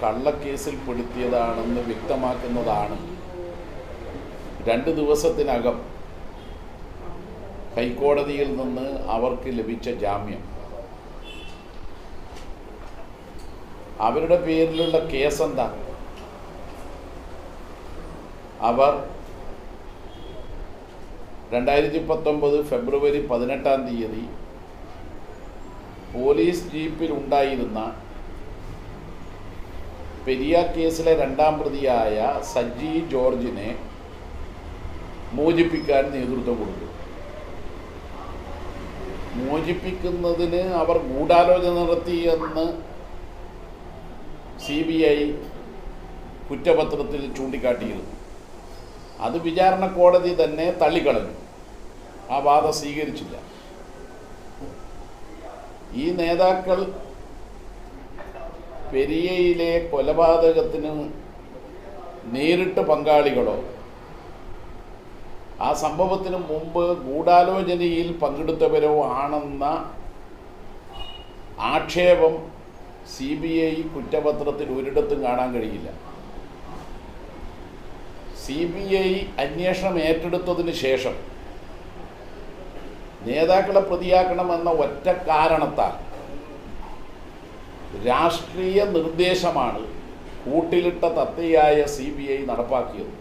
കള്ളക്കേസിൽ പെടുത്തിയതാണെന്ന് വ്യക്തമാക്കുന്നതാണ്. രണ്ട് ദിവസത്തിനകം ഹൈക്കോടതിയിൽ നിന്ന് അവർക്ക് ലഭിച്ച ജാമ്യം. അവരുടെ പേരിലുള്ള കേസ് എന്താ അവർ രണ്ടായിരത്തി പത്തൊമ്പത് ഫെബ്രുവരി പതിനെട്ടാം തീയതി പോലീസ് ജീപ്പിൽ പെരിയ കേസിലെ രണ്ടാം പ്രതിയായ സജ്ജി ജോർജിനെ മോചിപ്പിക്കാൻ നേതൃത്വം കൊടുത്തു. മോചിപ്പിക്കുന്നതിന് അവർ ഗൂഢാലോചന നടത്തിയെന്ന് സി ബി ഐ കുറ്റപത്രത്തിൽ ചൂണ്ടിക്കാട്ടിയിരുന്നു. അത് വിചാരണ കോടതി തന്നെ തള്ളിക്കളഞ്ഞു. ആ വാദം സ്വീകരിച്ചില്ല. ഈ നേതാക്കൾ പെരിയയിലെ കൊലപാതകത്തിന് നേരിട്ട് പങ്കാളികളോ? ആ സംഭവത്തിന് മുമ്പ് ഗൂഢാലോചനയിൽ പങ്കെടുത്തവരോ ആണെന്ന ആക്ഷേപം സി ബി ഐ കുറ്റപത്രത്തിൽ ഒരിടത്തും കാണാൻ കഴിയില്ല. സി ബി ഐ അന്വേഷണം ഏറ്റെടുത്തതിന് ശേഷം നേതാക്കളെ പ്രതിയാക്കണമെന്ന ഒറ്റ കാരണത്താൽ രാഷ്ട്രീയ നിർദ്ദേശമാണ് കൂട്ടിലിട്ട തത്തയായ സി ബി ഐ നടപ്പാക്കിയത്.